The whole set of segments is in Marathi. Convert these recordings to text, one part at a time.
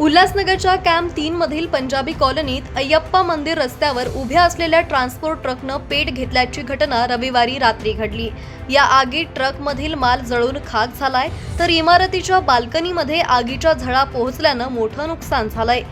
उल्हासनगरच्या कॅम्प तीन मधील पंजाबी कॉलनीत अय्यप्पा मंदिर रस्त्यावर उभ्या असलेल्या ट्रान्सपोर्ट ट्रकनं पेट घेतल्याची घटना रविवारी रात्री घडली. या आगीत ट्रकमधील माल जळून खाक झालाय तर इमारतीच्या बाल्कनीमध्ये आगीच्या झळा पोहोचल्यानं मोठं नुकसान झालंय.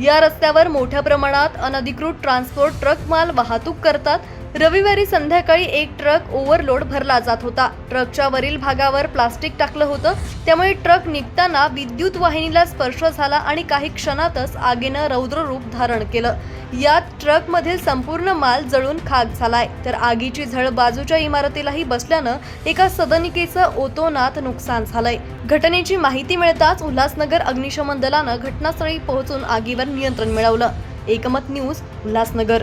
या रस्त्यावर मोठ्या प्रमाणात अनधिकृत ट्रान्सपोर्ट ट्रक माल वाहतूक करतात रविवारी संध्याकाळी एक ट्रक ओव्हरलोड भरला जात होता. ट्रकच्या वरील भागावर प्लास्टिक टाकलं होतं. त्यामुळे ट्रक निघताना विद्युत वाहिनीला स्पर्श झाला आणि काही क्षणातच आगीनं रौद्र रूप धारण केलं. यात ट्रकमधील संपूर्ण माल जळून खाक झालाय. तर आगीची झळ बाजूच्या इमारतीलाही बसल्यानं एका सदनिकेचं ओतोनात नुकसान झालंय. घटनेची माहिती मिळताच उल्हासनगर अग्निशमन दलानं घटनास्थळी पोहोचून आगीवर नियंत्रण मिळवलं. एकमत न्यूज उल्हासनगर.